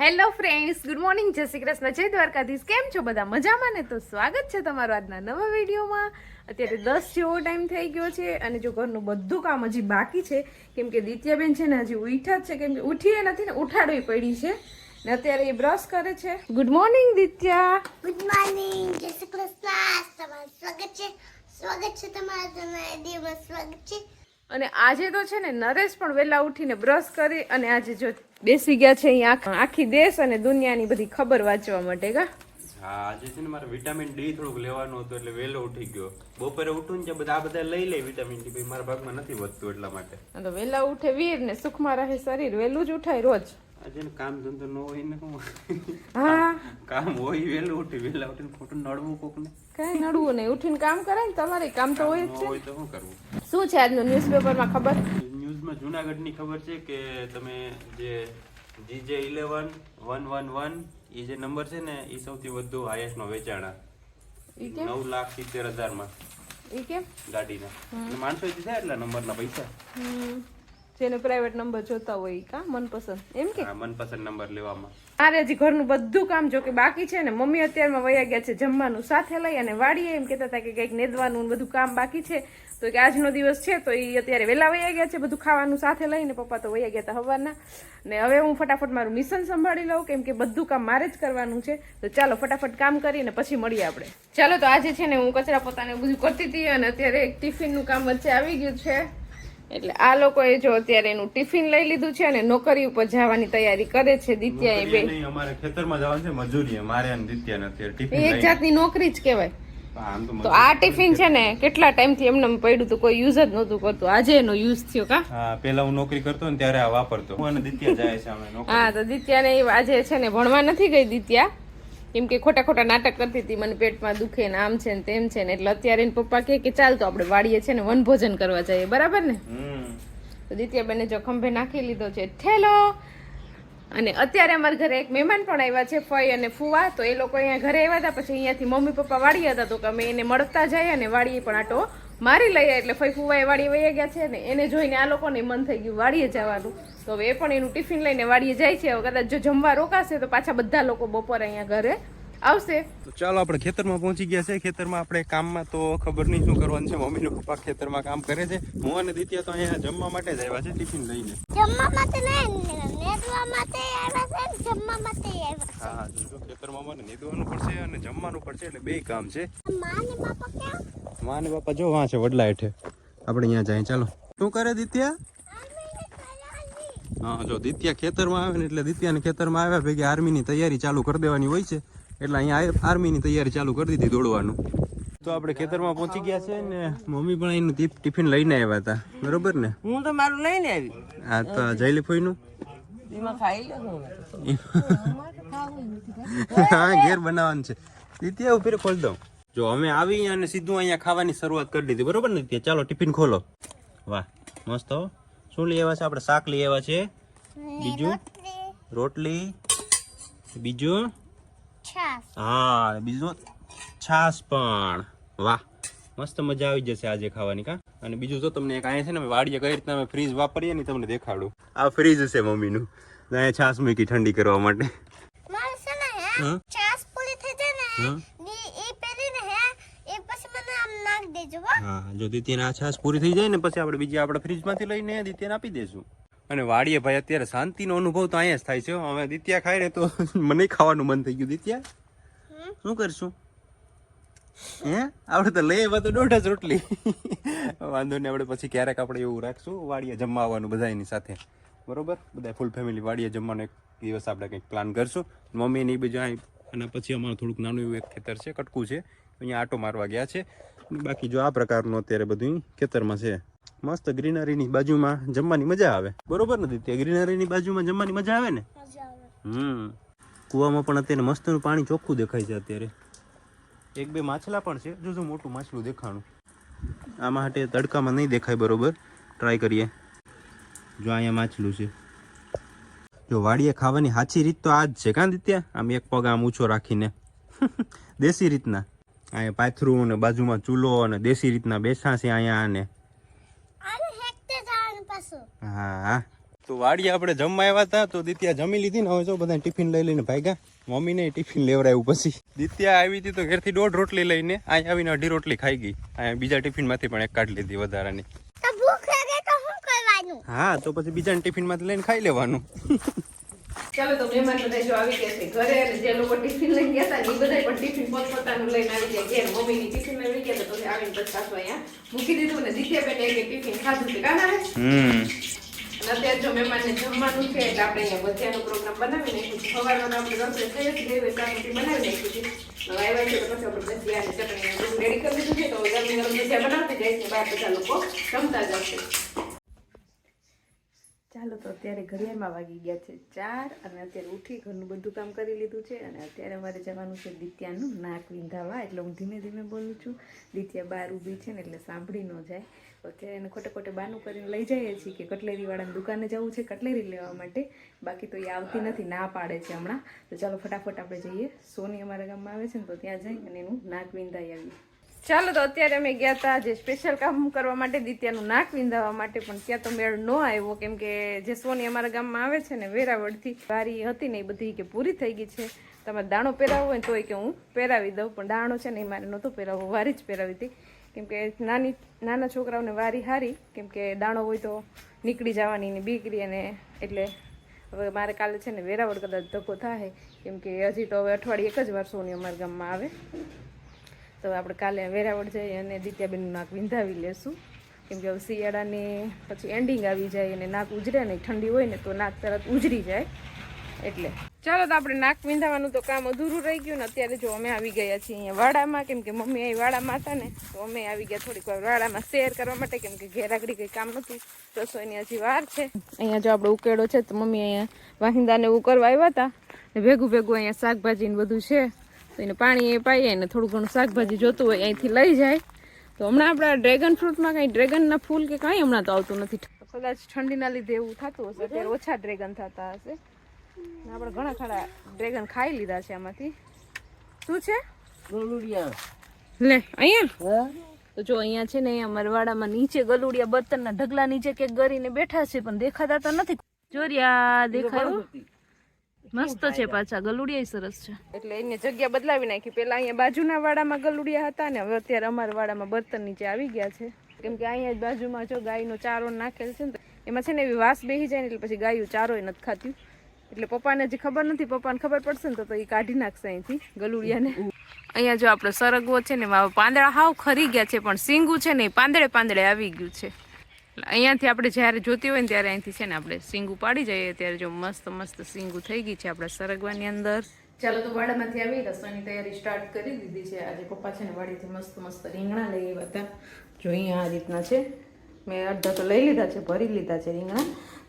Hello friends, good morning. જય શ્રી કૃષ્ણ. જય દ્વારકાધીશ. કેમ છો બધા? મજામાં ને? તો સ્વાગત છે તમારું આજના નવા વિડીયોમાં. અત્યારે દસ જેવો ટાઈમ થઈ ગયો છે અને જો ઘરનું બધું કામ હજી બાકી છે, કેમ કે દિત્યાબેન છે ને હજી ઉઠ્યા જ છે. કેમ કે ઉઠીએ નથી ને ઉઠાડવી પડી છે. ને અત્યારે એ બ્રશ કરે છે. Good morning, Ditya. Good morning. જય શ્રી કૃષ્ણ. સ્વાગત છે. સ્વાગત છે તમારા સ્વાગત છે. અને આજે તો છે ને નરેશ પણ વહેલા ઉઠીને બ્રશ કરી અને આજે જો બેસી ગયા છે અહીંયા આખ- દેશ અને દુનિયાની બધી ખબર વાંચવા માટે કા? હા આજે છે ને મારે વિટામિન ડી થોડુંક લેવાનું હતું એટલે વહેલો ઉઠી ગયો. બપોરે ઉઠું ને બધા બધા લઈ લે વિટામિન ડી મારા ભાગમાં નથી વધતું એટલા માટે. તો વહેલા ઉઠે વીર ને સુખમાં રહે શરીર વહેલું જ ઉઠાય રોજ. આજે કામ ધંધો ન હોય ને હા. કામ હોય વહેલું ઉઠી વહેલા ઉઠીને ખોટું નડવું કોક ને કઈ નડવું નહીં. ઉઠીને કામ કરે ને તમારે કામ તો હોય જ છે. તો શું છે આજનું ન્યૂઝપેપરમાં ખબર? ન્યૂઝમાં જુનાગઢની ખબર છે કે તમે જે GJ eleven one one one એ જે નંબર છે ને એ સૌથી વધુ હાઈએસ્ટમાં વેચાણા. નવ લાખ સિત્તેર હજારમાં ઈ કેમ? ગાડીના. માણસો દીધા એટલા નંબરના પૈસા. જેને પ્રાઇવેટ નંબર જોતા હોય કા? મનપસંદ. એમ કે? મનપસંદ નંબર લેવામાં. આરે હજી ઘરનું બધું કામ જો કે બાકી છે ને મમ્મી અત્યારમાં વયા ગયા છે જમવાનું સાથે લઈ અને વાડીએ એમ કહેતા હતા કે કંઈક નેદવાનું બધું કામ બાકી છે. તો કે આજનો દિવસ છે તો એ અત્યારે વહેલા વયા ગયા છે બધું ખાવાનું સાથે લઈને પપ્પા તો વયા ગયા હતા હવારના. ને હવે હું ફટાફટ મારું મિશન સંભાળી લઉં કેમ કે બધું કામ મારે જ કરવાનું છે. તો ચાલો ફટાફટ કામ કરીને પછી મળીએ આપણે. ચાલો તો આજે છે ને હું કચરા પોતાને બધું કરતી હતી અને અત્યારે એક ટિફિનનું કામ વચ્ચે આવી ગયું છે. એટલે આ લોકોએ જો અત્યારે એનું ટિફિન લઈ લીધું છે અને નોકરી ઉપર જવાની તૈયારી કરે છે દિત્યા એ બે. અમારે ખેતરમાં જવાનું છે મજૂરી મારે અને દિત્યા અત્યારે ટિફિન એક જાતની નોકરી જ કહેવાય. તો આ ટિફિન છે ને કેટલા ટાઈમથી એમને પડ્યું હતું કોઈ યુઝ જ નહોતું કરતું. આજે એનો યુઝ થયો કા? હા પેલા હું નોકરી કરતો ને ત્યારે આ વાપરતો. હું અને દિત્યા જાય છે અમે હા તો દિત્યાને એ આજે છે ને ભણવા નથી ગઈ દિત્યા? કેમ કે ખોટા ખોટા નાટક કરતી હતી મને પેટમાં દુખે ને આમ છે ને તેમ છે ને એટલે અત્યારે એને પપ્પા કહે કે ચાલ તો આપણે વાડીએ છે ને વનભોજન કરવા જઈએ બરાબર ને? તો દિત્યાબેને જો ખંભે નાખી લીધો છે ઠેલો. અને અત્યારે અમારા ઘરે એક મહેમાન પણ આવ્યા છે ફઈ અને ફુવા. તો એ લોકો અહીંયા ઘરે આવ્યા હતા પછી અહીંયાથી મમ્મી પપ્પા વાળી હતા તો કે અમે એને મળતા જઈએ અને વાળીએ પણ આટો મારી લઈએ એટલે ફઈ ફુવાએ વાડીએ વહી ગયા છે ને એને જોઈને આ લોકોને મન થઈ ગયું વાડીએ જવાનું. તો હવે એ પણ એનું ટિફિન લઈને વાડીએ જાય છે. હવે કદાચ જો જમવા રોકાશે તો પાછા બધા લોકો બપોરે અહીંયા ઘરે આવશે. તો ચાલો આપણે ખેતરમાં પહોંચી ગયા છે. ખેતરમાં આપણે કામમાં તો ખબર નહીં શું કરવાનું છે. મમ્મીનો પપ્પા ખેતરમાં કામ કરે છે. હું અને દિત્યા તો અહીંયા જમવા માટે જ આવ્યા છે ટિફિન લઈને. જમવા માટે નહીં નેદવા માટે આવ્યા છે જમવા માટે આવ્યા હા હા જો ખેતરમાં મને નેદવાનું પડશે અને જમવાનું પડશે એટલે બે કામ છે. માને મા ને બાપા ક્યાં? માં ને બાપા જો વાં છે વડલા હેઠે. આપણે અહીંયા જાય ચાલો. શું કરે દિત્યા? હા જો દિત્યા ખેતરમાં આવે ને એટલે દિત્યાને ખેતરમાં આવ્યા ભેગી આર્મીની તૈયારી ચાલુ કરી દેવાની હોય છે. એટલે અહીંયા આર્મીની તૈયારી ચાલુ કરી દીધી દોડવાનું. તો આપણે ખેતરમાં પહોંચી ગયા છે ને મમ્મી પણ એનું ટિફિન લઈને આવ્યા હતા. બરોબર ને? હું તો મારું લઈને આવી. હા તો જયલી ફોઈનું હા ઘેર બનાવવાનું છે. દિત્યા ઉપર ખોલ દઉં. જો અમે આવી અને સીધું અહીંયા ખાવાની શરૂઆત કરી દીધી બરોબર ને? ત્યાં ચાલો ટિફિન ખોલો. વાહ મસ્ત શું લઈ આવ્યા છે? આપણે શાક લઈ આવ્યા છે. બીજું? રોટલી. બીજું? હા બીજું? છાસ પણ. વાહ મસ્ત મજા આવી જશે આજે ખાવાની કા? અને બીજું જો તમને એક અહીંયા છે ને વાડીએ કઈ રીતના અમે ફ્રીજ વાપરીએ ને તમને દેખાડું. આ ફ્રીજ છે મમ્મીનું. અહીંયા છાસ મૂકી ઠંડી કરવા માટે મારે છે ને હે હા? છાસ પૂરી થઈ જાય ને હે હા? ની એ પેલી ને હે એ પછી મને આમ નાખ દેજો હા જો દિત્યાને આ છાસ પૂરી થઈ જાય ને પછી આપણે બીજી આપણે ફ્રીજમાંથી લઈને દિત્યાને આપી દેશું. અને વાડીએ ભાઈ અત્યારે શાંતિનો અનુભવ તો અહીંયા જ થાય છે હવે દિત્યા ખાય ને તો મને ખાવાનું મન થઈ ગયું. દિત્યા શું કરશું? હે? આપણે તો લઈએ તો દોઢ જ રોટલી. વાંધો નહીં આપણે પછી ક્યારેક આપણે એવું રાખશું. વાડીએ જમવા આવવાનું બધા એની સાથે. બરોબર? બધા ફૂલ ફેમિલી વાડીએ જમવાનો એક દિવસ આપણે કંઈક પ્લાન કરશું. મમ્મી ને એ બીજું અહીં અને પછી અમારું થોડુંક નાનું એવું એક ખેતર છે કટકું છે. અહીંયા આટો મારવા ગયા છે. બાકી જો આ પ્રકારનું અત્યારે બધું ખેતરમાં છે. મસ્ત ગ્રીનરીની બાજુમાં જમવાની મજા આવે. બરોબર નથી તે ગ્રીનરીની બાજુમાં જમવાની મજા આવે ને? હમ. કૂવામાં પણ અત્યારે મસ્તનું પાણી ચોખ્ખું દેખાય છે અત્યારે. એક બે માછલા પણ છે. જો જો મોટું માછલું દેખાણું. આ માટે તડકામાં નહીં દેખાય બરોબર. ટ્રાય કરીએ. જો અહીંયા માછલું છે. જો વાડીએ ખાવાની સાચી રીત તો આ જ છે કાં દિત્યા? આમ એક પગ આમ ઊંચો રાખીને. દેશી રીતના. અહીંયા પાથરું ને બાજુમાં ચૂલો અને દેશી રીતના બેસા છે અહીંયા પાછું. હા. તો વાડીએ આપણે જમવા આવ્યા હતા તો દિત્યા જમી લીધી ને હવે જો બધા ટિફિન લઈ લઈને ભાગ્યા. મમ્મીને ટિફિન લેવડાવ્યું પછી. દિત્યા આવી હતી તો ઘેરથી દોઢ રોટલી લઈને અહીંયા આવીને અઢી રોટલી ખાઈ ગઈ. અહીંયા બીજા ટિફિનમાંથી પણ એક કાઢી લીધી વધારાની. શું હા તો પછી બીજાના ટિફિનમાંથી લઈને ખાઈ લેવાનું. ચાલો તો મહેમાન બધા જો આવી ગયા છે ઘરે અને જે લોકો ટિફિન લઈને ગયા હતા એ બધા પણ ટિફિન પોતપોતાનું લઈને આવી ગયા. ઘેર મમ્મીની ટિફિન લઈને ગયા તો પછી આવીને પછી પાછું અહીંયા મૂકી દીધું ને દિત્યાબેન એક ટિફિન ખાધું છે. કાના હમ. અત્યારે જો મહેમાનને જમવાનું છે એટલે આપણે અહીંયા ભજીયાનો પ્રોગ્રામ બનાવી નાખ્યું છે સવારમાં તો આપણે રસોઈ થઈ જ ગઈ હોય ચા બનાવી નાખી હતી હવે આવ્યા છે તો પછી આપણે ભજીયા અને ચટણી બધું રેડી કરી દીધું છે. તો ગરમ ગરમ ભજીયા બનાવતી જાય છે બહાર બધા લોકો જમતા જશે ચાલો તો અત્યારે ઘડિયાળમાં વાગી ગયા છે ચાર અને અત્યારે ઉઠી ઘરનું બધું કામ કરી લીધું છે અને અત્યારે અમારે જવાનું છે દિત્યાનું નાક વિંધાવા, એટલે હું ધીમે ધીમે બોલું છું. દિત્યા બહાર ઊભી છે ને એટલે સાંભળી ન જાય. અત્યારે એને ખોટે ખોટે બાનું કરીને લઈ જઈએ છીએ કે કટલેરીવાળાની દુકાને જવું છે કટલેરી લેવા માટે. બાકી તો એ આવતી નથી, ના પાડે છે હમણાં. તો ચાલો ફટાફટ આપણે જઈએ. સોની અમારા ગામમાં આવે છે ને તો ત્યાં જઈ અને એનું નાક વિંધાઈ આવીએ. ચાલો તો અત્યારે અમે ગયા હતા જે સ્પેશિયલ કામ કરવા માટે દિત્યાનું નાક વિંધાવા માટે, પણ ત્યાં તો મેળ ન આવ્યો. કેમ કે જે સોની અમારા ગામમાં આવે છે ને, વેરાવળથી વારી હતી ને એ બધી કે પૂરી થઈ ગઈ છે. તમારે દાણો પહેરાવો હોય તોય કે હું પહેરાવી દઉં, પણ દાણો છે ને એ મારે નહોતો પહેરાવવો, વારી જ પહેરાવી હતી. કેમ કે નાની, નાના છોકરાઓને વારી હારી, કેમ કે દાણો હોય તો નીકળી જવાની ને બીકરી અને એટલે હવે મારે કાલે છે ને વેરાવળ કદાચ ધક્કો થાય. કેમ કે હજી તો હવે અઠવાડિયે એક જ વાર સોની અમારા ગામમાં આવે. તો આપણે કાલે વેરાવળ જઈ અને દિત્યાબેનનું નાક વિંધાવી લેશું. કેમ કે હવે શિયાળાની પછી એન્ડિંગ આવી જાય અને નાક ઉજરે નહીં, ઠંડી હોય ને તો નાક તરત ઉજરી જાય. એટલે ચાલો તો આપણે નાક વિંધાવાનું તો કામ અધૂરું રહી ગયું ને અત્યારે જો અમે આવી ગયા છીએ અહીંયા વાડામાં, કેમ કે મમ્મી અહીં વાડામાં હતા ને તો અમે આવી ગયા થોડીક વાર વાડામાં શેર કરવા માટે, કેમ કે ઘેર આગળ કંઈ કામ નહોતું રસોઈની હજી વાર છે. અહીંયા જો આપણો ઉકેળો છે, તો મમ્મી અહીંયા વાહિંદાને એવું કરવા આવ્યા હતા. ભેગું ભેગું અહીંયા શાકભાજી ને બધું છે. તો એને પાણી એ પાઈએ ને થોડું ઘણું શાકભાજી જોતું હોય અહીંથી લઈ જાય. તો હમણાં આપણા ડ્રેગન ફ્રૂટમાં કાંઈ ડ્રેગનના ફૂલ કે કાંઈ હમણાં તો આવતું નથી. કદાચ ઠંડીના લીધે એવું થતું હશે અત્યારે ઓછા ડ્રેગન થતા હશે. ને આપણે ઘણા ખરા ડ્રેગન ખાઈ લીધા છે આમાંથી. શું છે? ગોલુડિયા. લે અહીંયા? તો જો અહીંયા છે ને અહીંયા મરવાડામાં નીચે ગલુડિયા બર્તનના ઢગલા નીચે કે ગરીને બેઠા છે પણ દેખાતા તો નથી. જોરિયા દેખાયું? મસ્ત છે પાછા ગલુડિયા સરસ છે. એટલે એને જગ્યા બદલાવી નાખી. પેલા અહીંયા બાજુના વાડામાં ગલુડિયા હતા ને, હવે અત્યારે અમારા વાડામાં બર્તન નીચે આવી ગયા છે. કેમ કે અહીંયા જ બાજુમાં જો ગાયનો ચારો નાખેલ છે ને એમાં છે ને એવી વાસ બેસી જાય ને એટલે પછી ગાયું એ નથી ખાતી. એટલે પપ્પાને હજી ખબર નથી, પપ્પાને ખબર પડશે ને, તો એ કાઢી નાખશે અહીંથી ગલુડિયાને. અહીંયા જો આપણો સરગવો છે ને પાંદડા હાવ ખરી ગયા છે, પણ સિંગુ છે ને, એ પાંદડે પાંદડે આવી ગયું છે. અહીંયાથી આપણે જ્યારે જોતી હોય ને ત્યારે અહીંથી છે ને આપણે સિંગું પાડી જઈએ. ત્યારે જો મસ્ત મસ્ત સિંગુ થઈ ગઈ છે આપણે સરગવાની અંદર. ચાલો તો વાડામાંથી આવી રસોઈની તૈયારી સ્ટાર્ટ કરી દીધી છે. આજે પપ્પા છે ને વાડીથી મસ્ત મસ્ત રીંગણા લઈ આવ્યા હતા. જો અહીંયા આ રીતના છે. મેં અડધા તો લઈ લીધા છે, ભરી લીધા છે રીંગણા.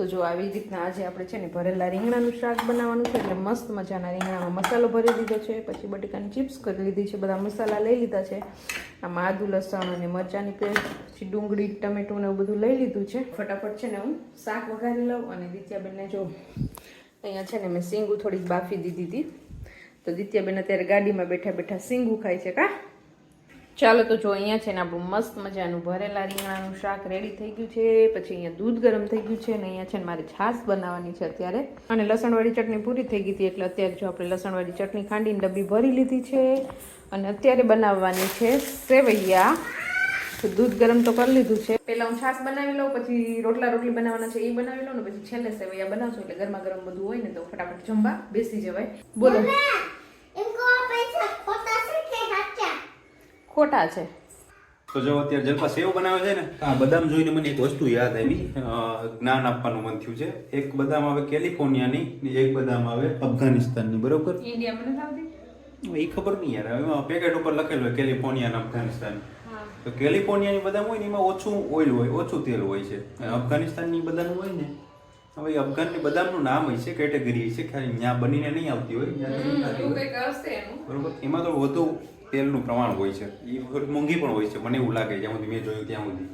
તો જો આવી રીતના આજે આપણે છે ને ભરેલા રીંગણાનું શાક બનાવવાનું છે એટલે મસ્ત મજાના રીંગણામાં મસાલો ભરી દીધો છે, પછી બટેકાની ચિપ્સ કરી લીધી છે, બધા મસાલા લઈ લીધા છે. આમાં આદુ, લસણ અને મરચાંની પેસ્ટ, પછી ડુંગળી, ટમેટું ને એવું બધું લઈ લીધું છે. ફટાફટ છે ને હું શાક વઘારી લઉં અને દિત્યાબેનને જો અહીંયા છે ને મેં સીંગું થોડીક બાફી દીધી હતી. તો દિત્યાબેન અત્યારે ગાડીમાં બેઠા બેઠા સીંગું ખાય છે, કા? ચાલો તો જો અહીંયા છે ને આપણું મસ્ત મજાનું ભરેલા રીંગણાનું શાક રેડી થઈ ગયું છે, પછી અહીંયા દૂધ ગરમ થઈ ગયું છે અને અહીંયા છે ને મારે છાશ બનાવવાની છે અત્યારે. અને લસણવાળી ચટણી પૂરી થઈ ગઈ હતી એટલે અત્યારે જો આપણે લસણવાળી ચટણી ખાંડીને ડબ્બી ભરી લીધી છે. અને અત્યારે બનાવવાની છે સેવૈયા. દૂધ ગરમ તો કરી લીધું છે. પહેલા હું છાશ બનાવી લઉં, પછી રોટલા રોટલી બનાવવાના છે એ બનાવી લઉં ને પછી છેલ્લે સેવૈયા બનાવશું એટલે ગરમા ગરમ બધું હોય ને તો ફટાફટ જમવા બેસી જવાય. બોલો એમ કહો આ પૈસા ખોટા છે કે સાચા ખોટા છે. તો જો અત્યારે જલપા સેવ બનાવે છે ને આ બદામ જોઈને મને એક વસ્તુ યાદ આવી. જ્ઞાન આપવાનું મન થયું છે. એક બદામ આવે કેલિફોર્નિયાની ને એક બદામ આવે અફઘાનિસ્તાનની બરોબર? એ ખબર નહીં યાર હવે એમાં પેકેટ ઉપર લખેલું હોય કેલિફોર્નિયા અને અફઘાનિસ્તાન તો કેલિફોર્નિયાની બદામ હોય ને એમાં ઓછું ઓઇલ હોય ઓછું તેલ હોય છે. અને અફઘાનિસ્તાનની બદામ હોય ને હવે અફઘાનની બદામનું નામ હોય છે કેટેગરી છે ખાલી ત્યાં બનીને નહીં આવતી હોય બરોબર? એમાં તો વધુ તેલનું પ્રમાણ હોય છે. એ મોંઘી પણ હોય છે. મને એવું લાગે જ્યાં સુધી મેં જોયું ત્યાં સુધી.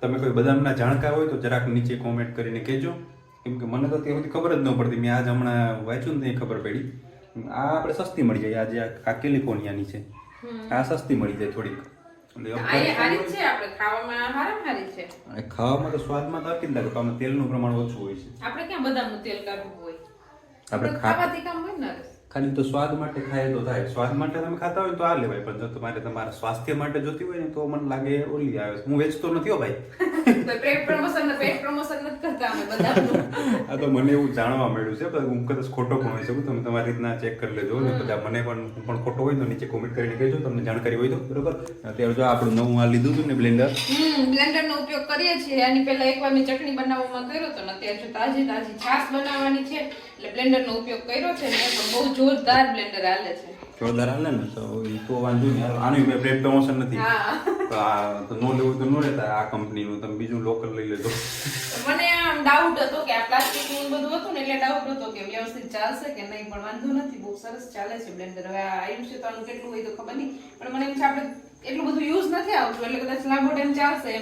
તમે કોઈ બદામના જાણકાર હોય તો જરાક નીચે કોમેન્ટ કરીને કહેજો. કેમ કે મને તો ત્યાં સુધી ખબર જ ન પડતી. મેં આજ હમણાં વાંચ્યું ને ખબર પડી. આ આપણે સસ્તી મળી જાય. આજે આ- કેલિફોર્નિયાની છે. આ સસ્તી મળી જાય થોડીક. ખાવામાં તો સ્વાદમાં તો જ લાગે પણ તેલનું પ્રમાણ ઓછું હોય છે. આપણે ક્યાં બદામનું તેલ કાઢવું હોય? આપણે ખાવાથી કામ હોય ને ખાલી તો સ્વાદ માટે ખાય તો થાય. સ્વાદ માટે તમે ખાતા હોય તો આ લેવાય. પણ જો તમારે તમારા સ્વાસ્થ્ય માટે જોતી હોય ને તો મને લાગે ઓલી આવે. હું વેચતો નથી હો ભાઈ. પેટ પ્રમોશન પેટ પ્રમોશન નથી કરતા અમે બદામનું આ તો મને એવું જાણવા મળ્યું છે પણ હું કદાચ ખોટો પણ હોઈ શકું તમે તમારી રીતના ચેક કરી લેજો. ને બધા મને પણ હું પણ ખોટો હોય તો નીચે કોમેન્ટ કરીને કહેજો તમને જાણકારી હોય તો. બરોબર? અત્યારે જો આપણું નવું આ લીધું હતું ને બ્લેન્ડર હમ બ્લેન્ડર નો ઉપયોગ કરીએ છીએ. આની પહેલા એકવાર મેં ચટણી બનાવવામાં કર્યો ને અત્યારે જો તાજી તાજી છાશ બનાવવાની છે એટલે બ્લેન્ડર નો ઉપયોગ કર્યો છે ને પણ બહુ જોરદાર બ્લેન્ડર હાલે છે. જોરદાર હાલે ને? તો એ તો વાંધો નહીં. આનું મેં બ્રેડ પ્રમોશન નથી. હા. તો આ તો નો લેવું તો નો લેતા આ કંપનીનું તમે બીજું લોકલ લઈ લેજો. મને આમ ડાઉટ હતો કે આ પ્લાસ્ટિકનું બધું હતું ને એટલે ડાઉટ હતો કે વ્યવસ્થિત ચાલશે કે નહીં પણ વાંધો નથી બહુ સરસ ચાલે છે બ્લેન્ડર હવે આ આવ્યું છે તો આનું કેટલું હોય તો ખબર નહીં પણ મને એમ છે આપણે એટલું બધું યુઝ નથી આવતું એટલે કદાચ લાંબો ટાઈમ ચાલશે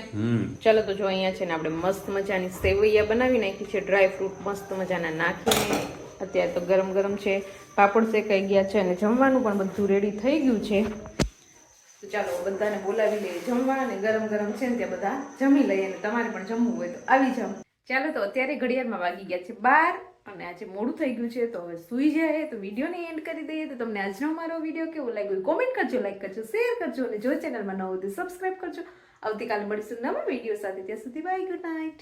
ચાલો તો જો અહીંયા છે ને આપણે મસ્ત મજાની સેવૈયા બનાવી નાખી છે ડ્રાય ફ્રૂટ મસ્ત મજાના નાખીને. અત્યારે તો ગરમ ગરમ છે પાપડ શેકાઈ ગયા છે અને જમવાનું પણ બધું રેડી થઈ ગયું છે. તો ચાલો બધાને બોલાવી લઈએ. જમવા અને ગરમ ગરમ છે ને ત્યાં બધા જમી લઈએ અને તમારે પણ જમવું હોય તો આવી જાઓ. ચાલો તો અત્યારે ઘડિયાળમાં વાગી ગયા છે બાર અને આજે મોડું થઈ ગયું છે તો હવે સુઈ જાય. તો વિડીયોને એન્ડ કરી દઈએ. તો તમને આજનો મારો વીડિયો કેવો લાગ્યો કોમેન્ટ કરજો લાઈક કરજો શેર કરજો અને જો ચેનલમાં ન હોય તો સબસ્ક્રાઈબ કરજો. આવતીકાલે મળીશું નવા વીડિયો સાથે. ત્યાં સુધી બાય ગુડ નાઇટ